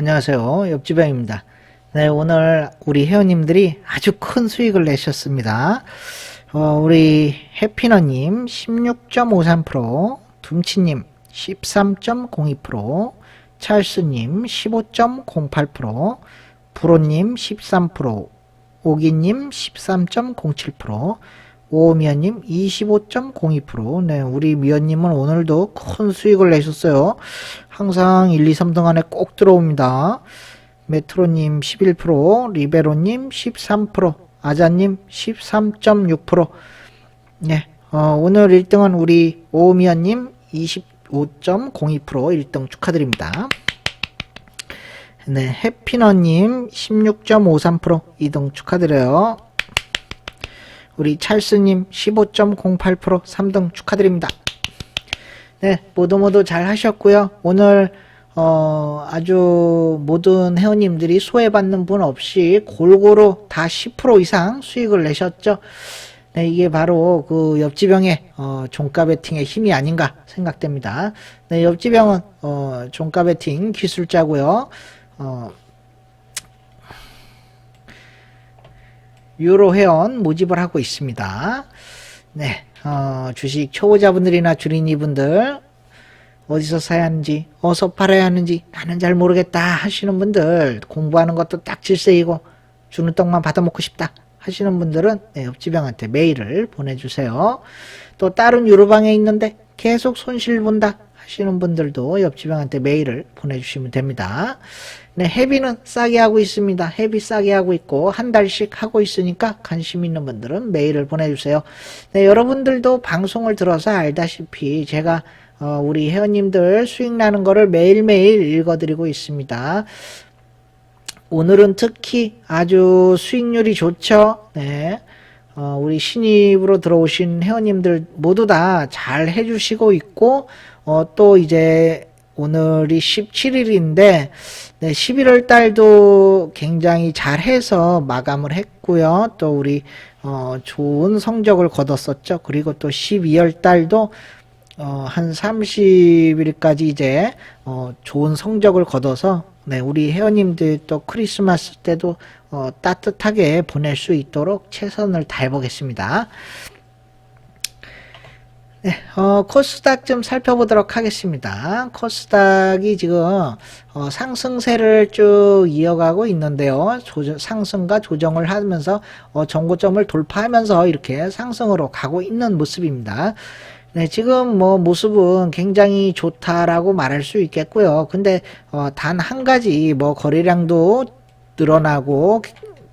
안녕하세요. 옆집형입니다. 네, 오늘 우리 회원님들이 아주 큰 수익을 내셨습니다. 어, 우리 해피너님 16.53%, 둠치님 13.02%, 찰스님 15.08%, 브로님 13%, 오기님 13.07%, 오미연님 25.02%. 네, 우리 미연님은 오늘도 큰 수익을 내셨어요. 항상 1, 2, 3등 안에 꼭 들어옵니다. 메트로님 11%, 리베로님 13%, 아자님 13.6%. 네, 어, 오늘 1등은 우리 오미연님 25.02% 1등 축하드립니다. 네, 해피너님 16.53% 2등 축하드려요. 우리 찰스님 15.08% 3등 축하드립니다. 네, 모두 모두 잘 하셨고요. 오늘 어, 아주 모든 회원님들이 소외받는 분 없이 골고루 다 10% 이상 수익을 내셨죠. 네, 이게 바로 그 옆지병의 어, 종가 베팅의 힘이 아닌가 생각됩니다. 네, 옆지병은 어, 종가 베팅 기술자고요. 어, 유로 회원 모집을 하고 있습니다. 네, 어, 주식 초보자분들이나 주린이분들 어디서 사야 하는지, 어디서 팔아야 하는지 나는 잘 모르겠다 하시는 분들 공부하는 것도 딱 질색이고 주는 떡만 받아먹고 싶다 하시는 분들은 네, 옆집형한테 메일을 보내주세요. 또 다른 유로방에 있는데 계속 손실 본다 하시는 분들도 옆집형한테 메일을 보내주시면 됩니다. 네, 헤비는 싸게 하고 있습니다. 헤비 싸게 하고 있고 한 달씩 하고 있으니까 관심 있는 분들은 메일을 보내주세요. 네, 여러분들도 방송을 들어서 알다시피 제가 어, 우리 회원님들 수익 나는 거를 매일매일 읽어드리고 있습니다. 오늘은 특히 아주 수익률이 좋죠. 네. 어, 우리 신입으로 들어오신 회원님들 모두 다 잘 해주시고 있고, 어, 또 이제 오늘이 17일인데, 네, 11월 달도 굉장히 잘 해서 마감을 했고요. 또 우리, 어, 좋은 성적을 거뒀었죠. 그리고 또 12월 달도 어, 한 30일까지 이제, 어, 좋은 성적을 거둬서, 네, 우리 회원님들 또 크리스마스 때도, 어, 따뜻하게 보낼 수 있도록 최선을 다해보겠습니다. 네, 어, 코스닥 좀 살펴보도록 하겠습니다. 코스닥이 지금, 어, 상승세를 쭉 이어가고 있는데요. 조정, 상승과 조정을 하면서, 어, 정고점을 돌파하면서 이렇게 상승으로 가고 있는 모습입니다. 네, 지금 뭐 모습은 굉장히 좋다라고 말할 수 있겠고요. 근데 어, 단 한 가지 뭐 거래량도 늘어나고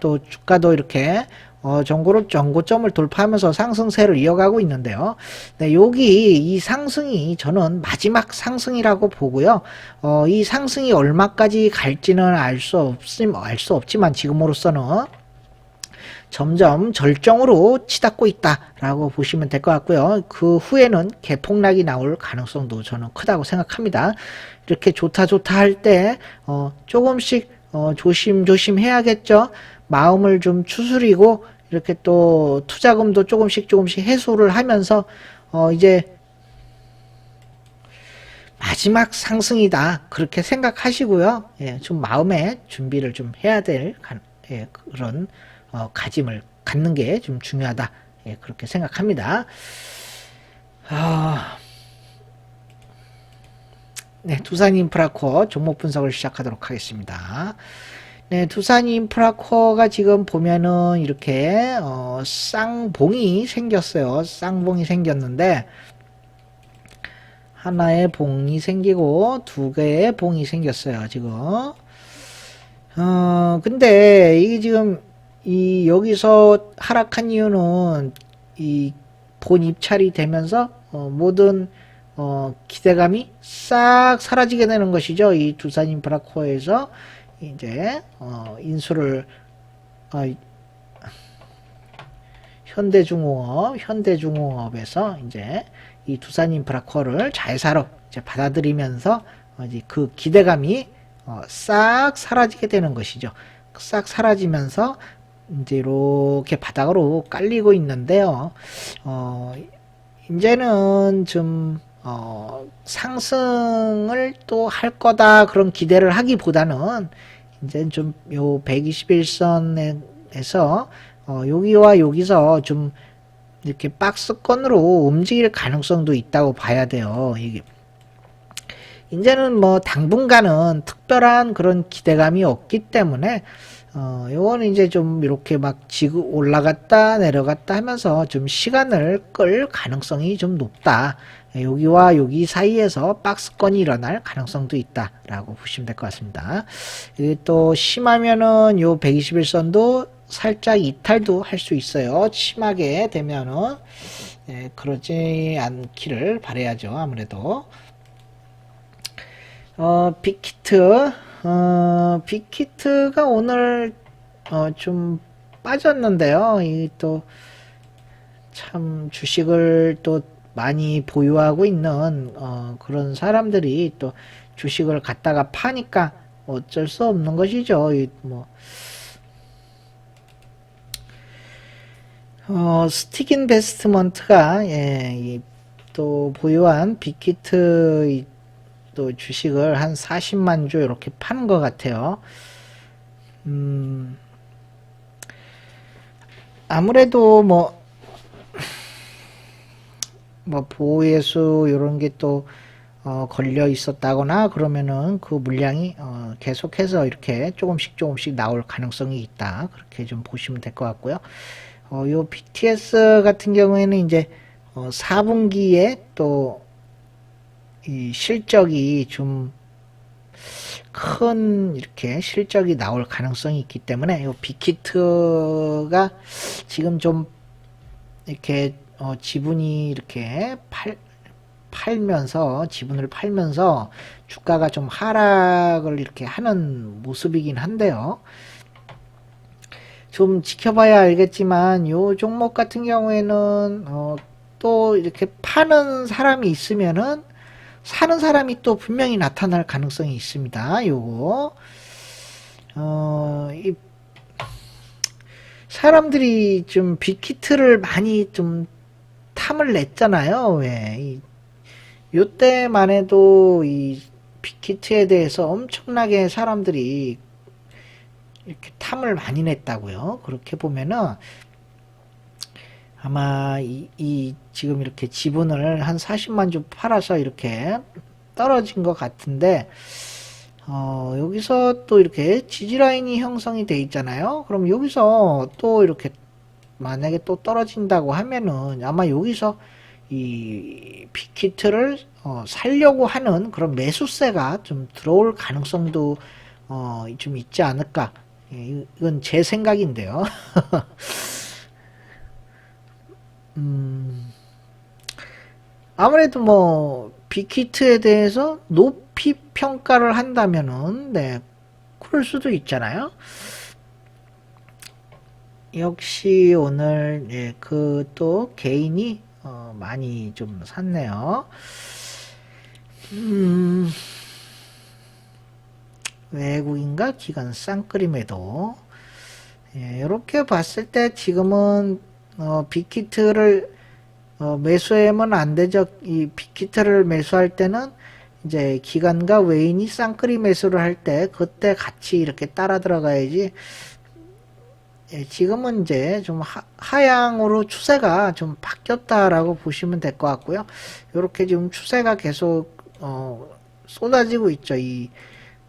또 주가도 이렇게 어, 정고를 정고점을 돌파하면서 상승세를 이어가고 있는데요. 네, 여기 이 상승이 저는 마지막 상승이라고 보고요. 어, 이 상승이 얼마까지 갈지는 알 수 없음 알수 없지만 지금으로서는 점점 절정으로 치닫고 있다라고 보시면 될 것 같고요. 그 후에는 개폭락이 나올 가능성도 저는 크다고 생각합니다. 이렇게 좋다 좋다 할때 어, 조금씩 어, 조심조심 해야겠죠. 마음을 좀 추스리고 이렇게 또 투자금도 조금씩 조금씩 해소를 하면서 어, 이제 마지막 상승이다 그렇게 생각하시고요. 예, 좀 마음의 준비를 좀 해야 될 예, 그런 어, 가짐을 갖는 게 좀 중요하다. 예, 그렇게 생각합니다. 아, 네, 두산 인프라코어 종목 분석을 시작하도록 하겠습니다. 네, 두산 인프라코어가 지금 보면은 이렇게 어, 쌍봉이 생겼어요. 쌍봉이 생겼는데 하나의 봉이 생기고 두 개의 봉이 생겼어요. 지금. 어, 근데 이게 지금 이 여기서 하락한 이유는 이 본 입찰이 되면서 어, 모든 어, 기대감이 싹 사라지게 되는 것이죠. 이 두산 인프라코어에서 이제 어, 인수를 어, 현대중공업, 현대중공업에서 이제 이 두산 인프라코어를 자회사로 이제 받아들이면서 어, 이제 그 기대감이 어, 싹 사라지게 되는 것이죠. 싹 사라지면서 이제 이렇게 바닥으로 깔리고 있는데요. 어, 이제는 좀 어, 상승을 또 할 거다 그런 기대를 하기보다는 이제 좀 요 121선에서 어, 여기와 여기서 좀 이렇게 박스권으로 움직일 가능성도 있다고 봐야 돼요. 이게 이제는 뭐 당분간은 특별한 그런 기대감이 없기 때문에 어, 요거는 이제 좀 이렇게 막 지구 올라갔다 내려갔다 하면서 좀 시간을 끌 가능성이 좀 높다. 예, 여기와 여기 사이에서 박스권이 일어날 가능성도 있다라고 보시면 될 것 같습니다. 이게 또 심하면은 요 121선도 살짝 이탈도 할 수 있어요. 심하게 되면은 예, 그러지 않기를 바래야죠. 아무래도 어, 빅히트 어, 빅히트가 오늘 어, 좀 빠졌는데요. 이 또 참 주식을 또 많이 보유하고 있는 어, 그런 사람들이 또 주식을 갖다가 파니까 어쩔 수 없는 것이죠. 이 뭐. 어, 스틱 인베스트먼트가 예, 이, 또 보유한 빅히트 이, 또 주식을 한 40만 주 이렇게 파는 것 같아요. 음, 아무래도 뭐, 뭐 보호예수 이런 게또 어, 걸려 있었다거나 그러면은 그 물량이 어, 계속해서 이렇게 조금씩 조금씩 나올 가능성이 있다. 그렇게 좀 보시면 될 것 같고요. 어, 요 BTS 같은 경우에는 이제 어, 4분기에 또 이 실적이 좀 큰 이렇게 실적이 나올 가능성이 있기 때문에 요 빅히트가 지금 좀 이렇게 어, 지분이 이렇게 팔 팔면서 지분을 팔면서 주가가 좀 하락을 이렇게 하는 모습이긴 한데요. 좀 지켜봐야 알겠지만 요 종목 같은 경우에는 어, 또 이렇게 파는 사람이 있으면은 사는 사람이 또 분명히 나타날 가능성이 있습니다. 요거 어, 이 사람들이 좀 빅히트를 많이 좀 탐을 냈잖아요. 왜? 이, 요때만 해도 이 빅히트에 대해서 엄청나게 사람들이 이렇게 탐을 많이 냈다고요. 그렇게 보면은 아마 이, 이 지금 이렇게 지분을 한 40만 주 팔아서 이렇게 떨어진 것 같은데 어, 여기서 또 이렇게 지지라인이 형성이 돼 있잖아요. 그럼 여기서 또 이렇게 만약에 또 떨어진다고 하면은 아마 여기서 이 빅히트를 어, 살려고 하는 그런 매수세가 좀 들어올 가능성도 어, 좀 있지 않을까. 예, 이건 제 생각인데요. 음, 아무래도 뭐 빅히트에 대해서 높이 평가를 한다면은 네 그럴 수도 있잖아요. 역시 오늘 예, 그또 개인이 어, 많이 좀 샀네요. 음, 외국인과 기관 쌍끌임에도 예, 이렇게 봤을 때 지금은 어, 빅히트를 어, 매수하면 안 되죠. 이 빅히트를 매수할 때는 이제 기관과 외인이 쌍끌이 매수를 할 때 그때 같이 이렇게 따라 들어가야지. 예, 지금은 이제 좀 하, 양으로 추세가 좀 바뀌었다라고 보시면 될 것 같고요. 이렇게 지금 추세가 계속 어, 쏟아지고 있죠. 이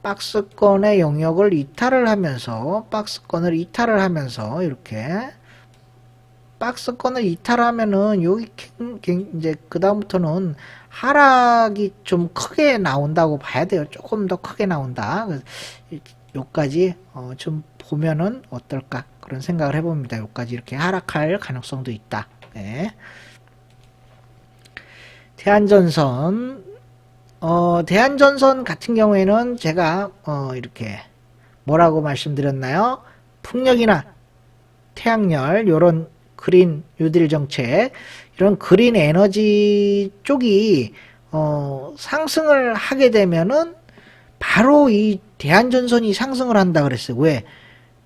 박스권의 영역을 이탈을 하면서 박스권을 이탈을 하면서 이렇게 박스권을 이탈하면은 여기 이제 그 다음부터는 하락이 좀 크게 나온다고 봐야 돼요. 조금 더 크게 나온다. 요까지 어, 좀 보면은 어떨까 그런 생각을 해봅니다. 요까지 이렇게 하락할 가능성도 있다. 네. 대한전선 어, 대한전선 같은 경우에는 제가 어, 이렇게 뭐라고 말씀드렸나요? 풍력이나 태양열 요런 그린 뉴딜 정책 이런 그린 에너지 쪽이 어, 상승을 하게 되면은 바로 이 대한전선이 상승을 한다 그랬어요. 왜?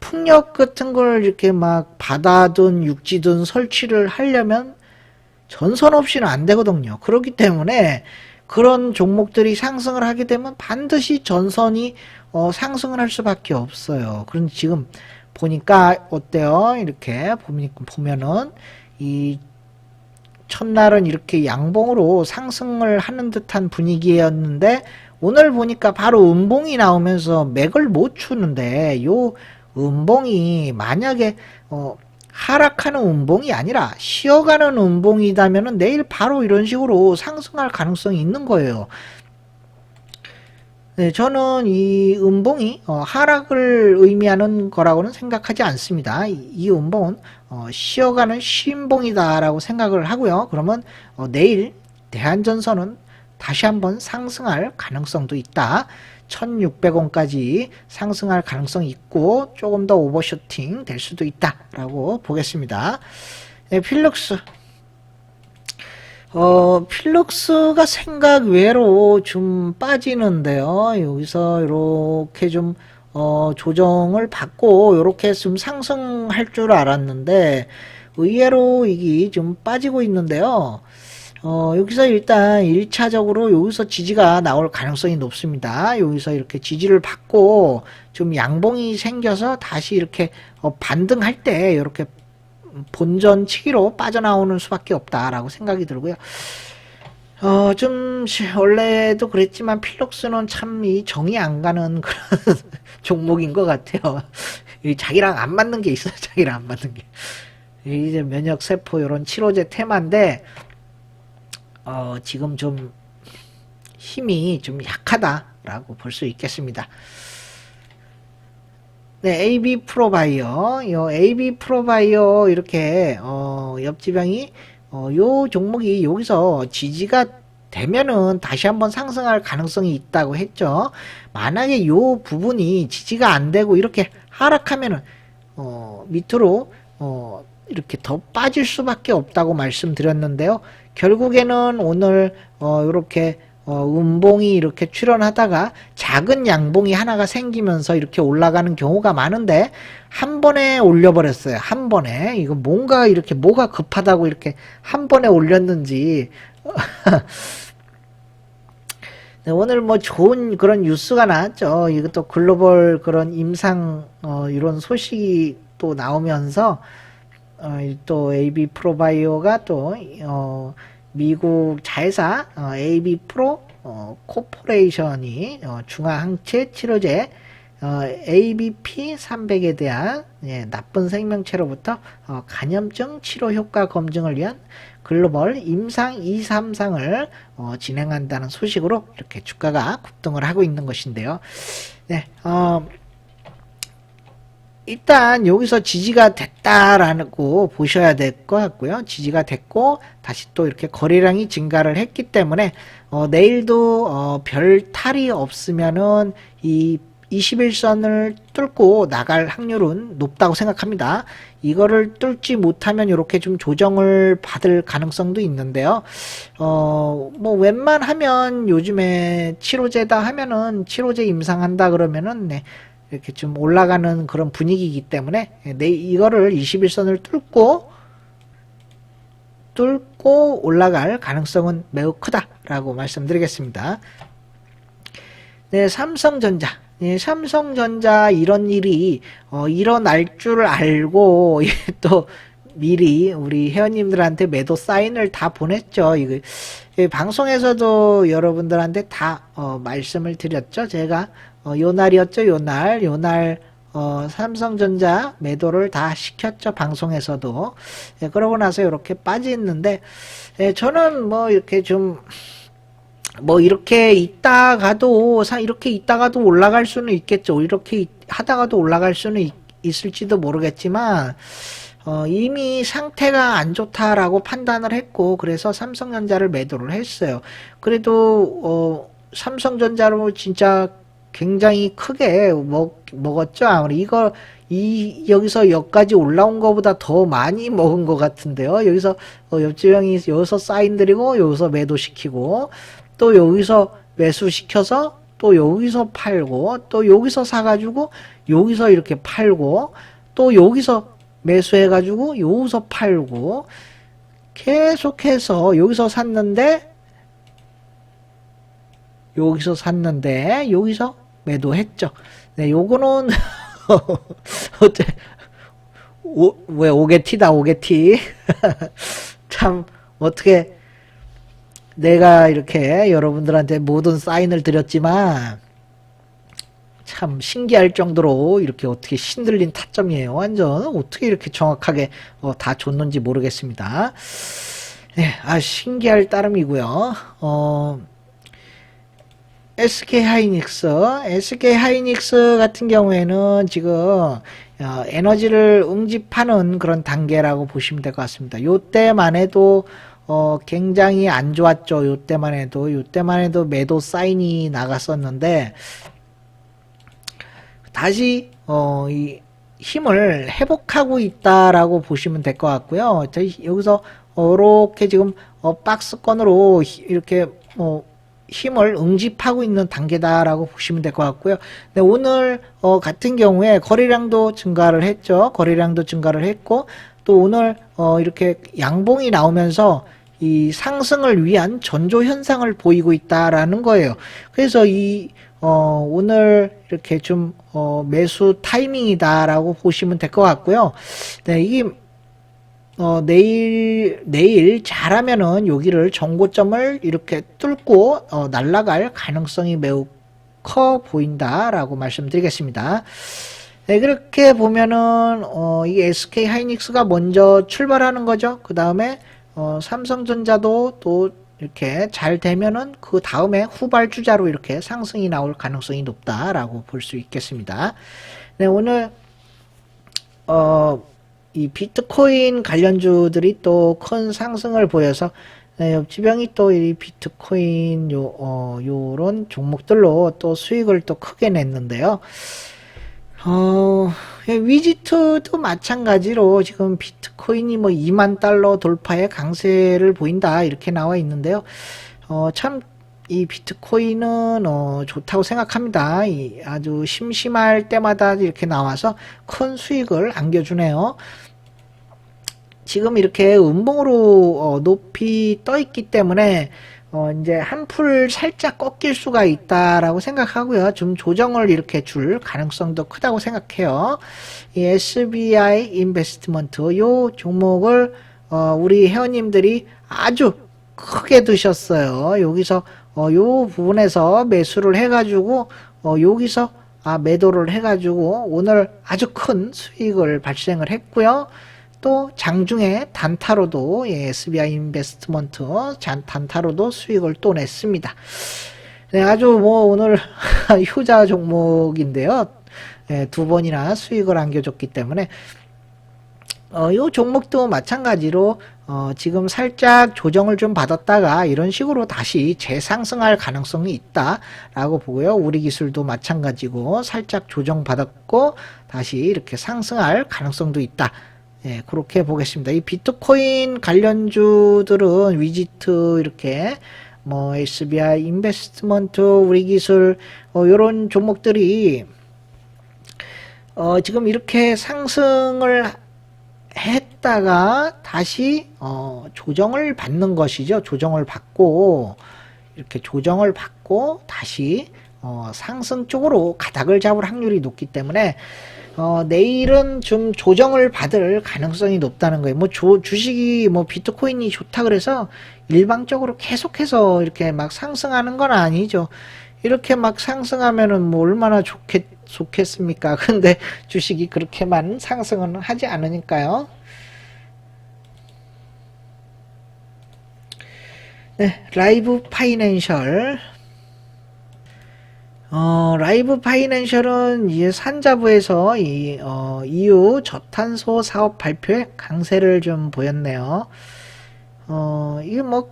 풍력 같은 걸 이렇게 막 바다든 육지든 설치를 하려면 전선 없이는 안 되거든요. 그렇기 때문에 그런 종목들이 상승을 하게 되면 반드시 전선이 어, 상승을 할 수밖에 없어요. 그런데 지금 보니까 어때요? 이렇게 보면은 이 첫날은 이렇게 양봉으로 상승을 하는 듯한 분위기였는데 오늘 보니까 바로 음봉이 나오면서 맥을 못 추는데 요 음봉이 만약에 어 하락하는 음봉이 아니라 쉬어가는 음봉이다면은 내일 바로 이런 식으로 상승할 가능성이 있는 거예요. 네, 저는 이 음봉이 어, 하락을 의미하는 거라고는 생각하지 않습니다. 이, 이 음봉은 어, 쉬어가는 쉼봉이다라고 생각을 하고요. 그러면 어, 내일 대한전선은 다시 한번 상승할 가능성도 있다. 1600원까지 상승할 가능성이 있고 조금 더 오버슈팅 될 수도 있다라고 보겠습니다. 네, 필룩스 어, 필룩스가 생각 외로 좀 빠지는데요. 여기서 이렇게 좀, 어, 조정을 받고, 이렇게 좀 상승할 줄 알았는데, 의외로 이게 좀 빠지고 있는데요. 어, 여기서 일단 1차적으로 여기서 지지가 나올 가능성이 높습니다. 여기서 이렇게 지지를 받고, 좀 양봉이 생겨서 다시 이렇게 어, 반등할 때, 이렇게 본전 치기로 빠져나오는 수밖에 없다라고 생각이 들고요. 어, 좀, 시- 원래도 그랬지만, 필록스는 참, 이 정이 안 가는 그런 종목인 것 같아요. 이 자기랑 안 맞는 게 있어요, 자기랑 안 맞는 게. 이제 면역세포, 이런 치료제 테마인데, 어, 지금 좀, 힘이 좀 약하다라고 볼 수 있겠습니다. 네, AB 프로바이어, 요 AB 프로바이어 이렇게 어, 옆지방이 어, 요 종목이 여기서 지지가 되면은 다시 한번 상승할 가능성이 있다고 했죠. 만약에 요 부분이 지지가 안 되고 이렇게 하락하면은 어, 밑으로 어, 이렇게 더 빠질 수밖에 없다고 말씀드렸는데요. 결국에는 오늘 어, 이렇게 어, 음봉이 이렇게 출현하다가 작은 양봉이 하나가 생기면서 이렇게 올라가는 경우가 많은데 한 번에 올려버렸어요. 한 번에 이거 뭔가 이렇게 뭐가 급하다고 이렇게 한 번에 올렸는지 네, 오늘 뭐 좋은 그런 뉴스가 나왔죠. 이것도 글로벌 그런 임상 어, 이런 소식이 또 나오면서 어, 이또 AB 프로바이오가 또 어, 미국 자회사 어, AB 프로 어, 코퍼레이션이 어, 중화항체 치료제 어, ABP 300에 대한 예, 나쁜 생명체로부터 어, 간염증 치료 효과 검증을 위한 글로벌 임상 233상을 어, 진행한다는 소식으로 이렇게 주가가 급등을 하고 있는 것인데요. 네, 어, 일단 여기서 지지가 됐다라고 보셔야 될 것 같고요. 지지가 됐고 다시 또 이렇게 거래량이 증가를 했기 때문에 어, 내일도 어, 별 탈이 없으면은 이 21선을 뚫고 나갈 확률은 높다고 생각합니다. 이거를 뚫지 못하면 이렇게 좀 조정을 받을 가능성도 있는데요. 어, 뭐 웬만하면 요즘에 치료제다 하면은 치료제 임상한다 그러면은 네, 이렇게 좀 올라가는 그런 분위기이기 때문에 내 이거를 21선을 뚫고 뚫고 올라갈 가능성은 매우 크다라고 말씀드리겠습니다. 네, 삼성전자. 네, 삼성전자 이런 일이 어, 일어날 줄 알고 또 미리 우리 회원님들한테 매도 사인을 다 보냈죠. 이거 예, 방송에서도 여러분들한테 다 어, 말씀을 드렸죠. 제가 어, 요 날이었죠. 요 날, 요 날, 어, 삼성전자 매도를 다 시켰죠. 방송에서도. 예, 그러고 나서 이렇게 빠지는데, 예, 저는 뭐 이렇게 좀, 뭐 이렇게 있다가도, 사, 이렇게 있다가도 올라갈 수는 있겠죠. 이렇게 있- 하다가도 올라갈 수는 있, 있을지도 모르겠지만, 어, 이미 상태가 안 좋다라고 판단을 했고, 그래서 삼성전자를 매도를 했어요. 그래도, 어, 삼성전자로 진짜 굉장히 크게 먹, 먹었죠. 아무리 이거, 이, 여기서 여기까지 올라온 것보다 더 많이 먹은 것 같은데요. 여기서, 어, 옆집 형이 여기서 사인 드리고, 여기서 매도 시키고, 또 여기서 매수 시켜서, 또 여기서 팔고, 또 여기서 사가지고, 여기서 이렇게 팔고, 또 여기서 매수해가지고, 여기서 팔고, 계속해서 여기서 샀는데 여기서 샀는데 여기서 매도했죠. 네, 요거는 어째 오, 왜 오게티다 오게티 참 어떻게 내가 이렇게 여러분들한테 모든 사인을 드렸지만 참 신기할 정도로 이렇게 어떻게 신들린 타점이에요. 완전 어떻게 이렇게 정확하게 어, 다 줬는지 모르겠습니다. 네, 아 신기할 따름이고요. 어, SK 하이닉스, SK 하이닉스 같은 경우에는 지금 어, 에너지를 응집하는 그런 단계라고 보시면 될 것 같습니다. 요때만 해도 어, 굉장히 안 좋았죠. 요때만 해도 요때만 해도 매도 사인이 나갔었는데 다시 어, 이 힘을 회복하고 있다라고 보시면 될 것 같고요. 저희 여기서 이렇게 지금 어, 박스권으로 히- 이렇게 뭐 힘을 응집하고 있는 단계다라고 보시면 될 것 같고요. 네, 오늘 어, 같은 경우에 거래량도 증가를 했죠. 거래량도 증가를 했고 또 오늘 어, 이렇게 양봉이 나오면서 이 상승을 위한 전조 현상을 보이고 있다라는 거예요. 그래서 이 어, 오늘 이렇게 좀 어, 매수 타이밍이다라고 보시면 될 것 같고요. 네, 이게 어, 내일, 내일 잘하면은 여기를 정고점을 이렇게 뚫고, 어, 날아갈 가능성이 매우 커 보인다라고 말씀드리겠습니다. 네, 그렇게 보면은, 어, 이 SK 하이닉스가 먼저 출발하는 거죠. 그 다음에, 어, 삼성전자도 또 이렇게 잘 되면은 그 다음에 후발주자로 이렇게 상승이 나올 가능성이 높다라고 볼 수 있겠습니다. 네, 오늘, 어, 이 비트코인 관련주들이 또 큰 상승을 보여서 네, 옆지병이 또 이 비트코인 요, 어, 요런 종목들로 또 수익을 또 크게 냈는데요. 어, 위지트도 마찬가지로 지금 비트코인이 뭐 2만 달러 돌파의 강세를 보인다 이렇게 나와 있는데요. 어, 참, 이 비트코인은 어, 좋다고 생각합니다. 이 아주 심심할 때마다 이렇게 나와서 큰 수익을 안겨주네요. 지금 이렇게 음봉으로 어, 높이 떠 있기 때문에 어, 이제 한 풀 살짝 꺾일 수가 있다라고 생각하고요. 좀 조정을 이렇게 줄 가능성도 크다고 생각해요. 이 SBI 인베스트먼트 요 종목을 어, 우리 회원님들이 아주 크게 드셨어요. 여기서 어, 요 부분에서 매수를 해가지고 어, 여기서 아, 매도를 해가지고 오늘 아주 큰 수익을 발생을 했고요. 또 장중에 단타로도 예, SBI 인베스트먼트 잔- 단타로도 수익을 또 냈습니다. 네, 아주 뭐 오늘 효자 종목인데요. 예, 두 번이나 수익을 안겨줬기 때문에 어, 요 종목도 마찬가지로 어, 지금 살짝 조정을 좀 받았다가 이런 식으로 다시 재상승할 가능성이 있다라고 보고요. 우리 기술도 마찬가지고 살짝 조정 받았고 다시 이렇게 상승할 가능성도 있다. 예, 그렇게 보겠습니다. 이 비트코인 관련주들은 위지트 이렇게 뭐 SBI 인베스트먼트 우리 기술 어, 이런 종목들이 어, 지금 이렇게 상승을 했다가 다시 어, 조정을 받는 것이죠. 조정을 받고 이렇게 조정을 받고 다시 어, 상승 쪽으로 가닥을 잡을 확률이 높기 때문에 어, 내일은 좀 조정을 받을 가능성이 높다는 거예요. 뭐 조- 주식이 뭐 비트코인이 좋다 그래서 일방적으로 계속해서 이렇게 막 상승하는 건 아니죠. 이렇게 막 상승하면은 뭐 얼마나 좋겠, 좋겠습니까? 근데 주식이 그렇게만 상승은 하지 않으니까요. 네, 라이브 파이낸셜. 어, 라이브 파이낸셜은 이제 산자부에서 이, 어, EU 저탄소 사업 발표에 강세를 좀 보였네요. 어, 이게 뭐,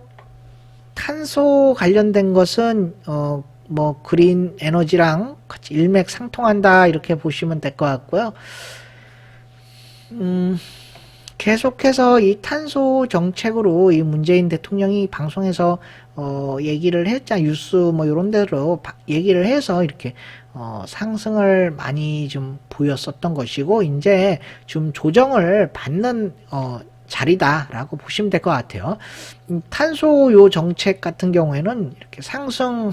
탄소 관련된 것은, 어, 뭐, 그린 에너지랑 같이 일맥 상통한다, 이렇게 보시면 될 것 같고요. 음, 계속해서 이 탄소 정책으로 이 문재인 대통령이 방송에서 어 얘기를 했자 뉴스 뭐 이런 데로 바- 얘기를 해서 이렇게 어 상승을 많이 좀 보였었던 것이고 이제 좀 조정을 받는 어 자리다라고 보시면 될 것 같아요. 음, 탄소 요 정책 같은 경우에는 이렇게 상승한